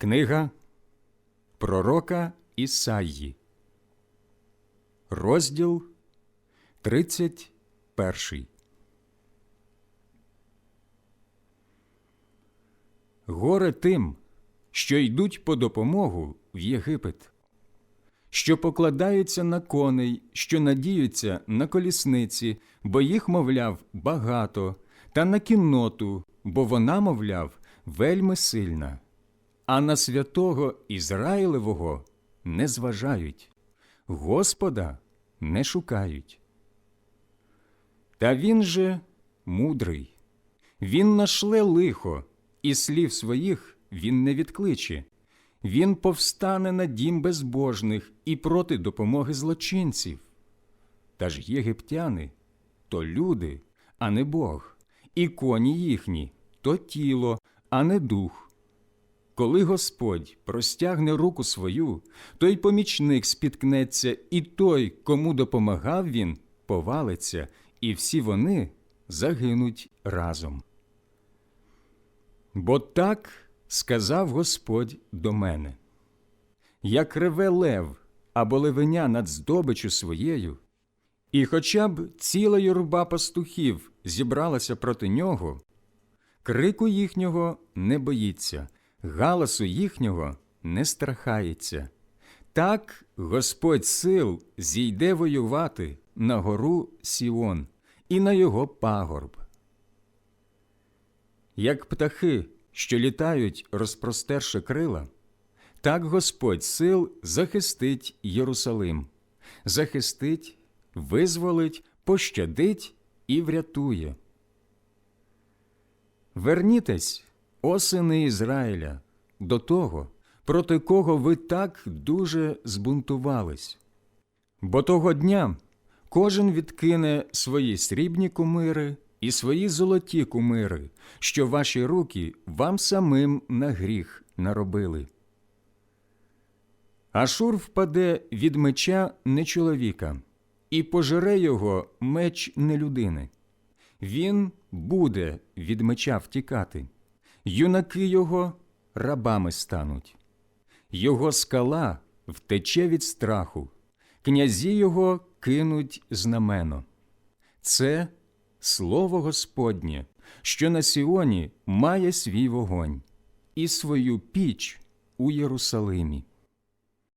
Книга Пророка Ісаї, розділ 31. Горе тим, що йдуть по допомогу в Єгипет, що покладаються на коней, що надіються на колісниці, бо їх, мовляв, багато, та на кінноту, бо вона, мовляв, вельми сильна а на святого Ізраїлевого не зважають, Господа не шукають. Та він же мудрий, він нашле лихо, і слів своїх він не відкличе. Він повстане на дім безбожних і проти допомоги злочинців. Та ж єгиптяни то люди, а не Бог, і коні їхні то тіло, а не дух. Коли Господь простягне руку свою, той помічник спіткнеться, і той, кому допомагав він, повалиться, і всі вони загинуть разом. Бо так сказав Господь до мене як реве лев або левеня над здобичю своєю, і хоча б ціла юрба пастухів зібралася проти нього, крику їхнього не боїться галасу їхнього не страхається. Так Господь сил зійде воювати на гору Сіон і на його пагорб. Як птахи, що літають, розпростерши крила, так Господь сил захистить Єрусалим, захистить, визволить, пощадить і врятує. Вернітесь о сини Ізраїля, до того, проти кого ви так дуже збунтувались. Бо того дня кожен відкине свої срібні кумири і свої золоті кумири, що ваші руки вам самим на гріх наробили. Ашур впаде від меча не чоловіка, і пожере його меч не людини. Він буде від меча втікати юнаки його рабами стануть, його скала втече від страху, князі його кинуть знамено. Це слово Господнє, що на Сіоні має свій вогонь і свою піч у Єрусалимі.